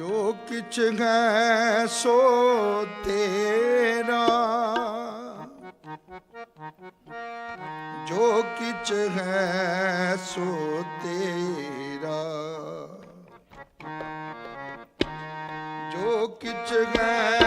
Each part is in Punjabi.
ਜੋ ਕਿਛ ਹੈ ਸੋ ਤੇਰਾ। ਜੋ ਕਿਛ ਹੈ ਸੋ ਤੇਰਾ। ਜੋ ਕਿਛ ਹੈ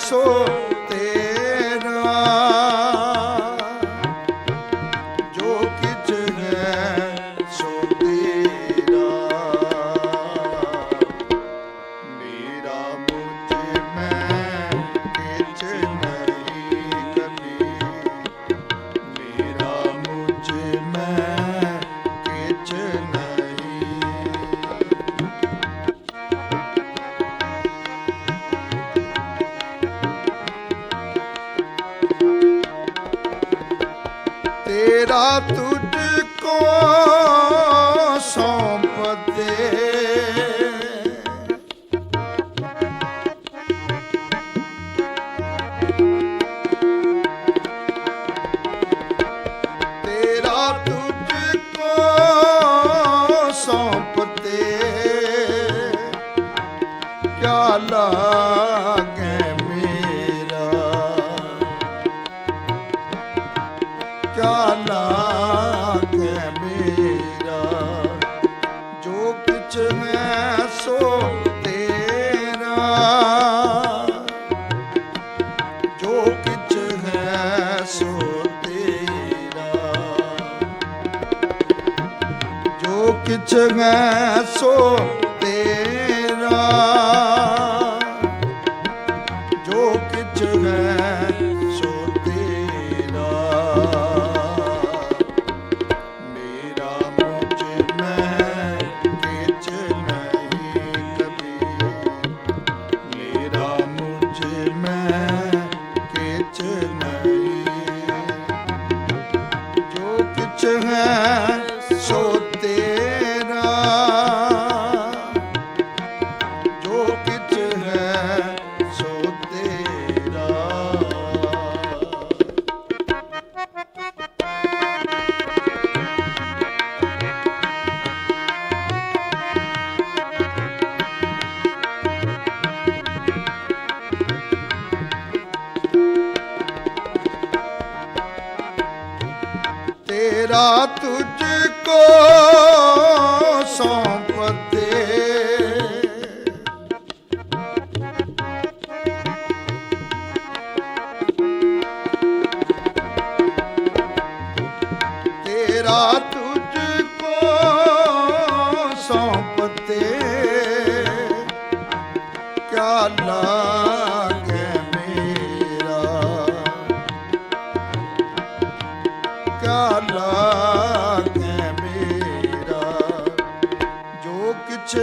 ਸੋ ਤੇਰਾ ਜੋ ਕਿ রাত ਕਿਛ ਮੈਂ ਸੋ ਮੇਰਾ ਤੁਝ ਕੋ ਸੌਂਪ ਨਾ ਲਾਗੇ ਮੇਰਾ। ਜੋ ਕਿਛ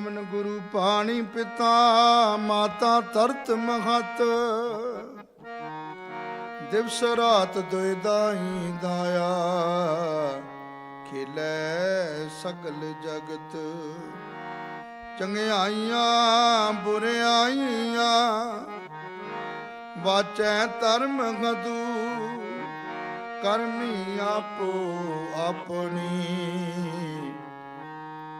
ਅਮਨ ਗੁਰੂ ਪਾਣੀ ਪਿਤਾ, ਮਾਤਾ ਤਰਤ ਮਹਤ। ਦਿਵਸ ਰਾਤ ਦੁਇ ਦਾਈ ਦਾਇਆ, ਖਿਲੇ ਸਗਲ ਜਗਤ। ਚੰਗਿਆਈਆਂ, ਬੁਰਿਆਈਆਂ, ਵਾਚੈ ਧਰਮ ਗਦੂ। ਕਰਮੀ ਆਪੋ ਆਪਣੀ।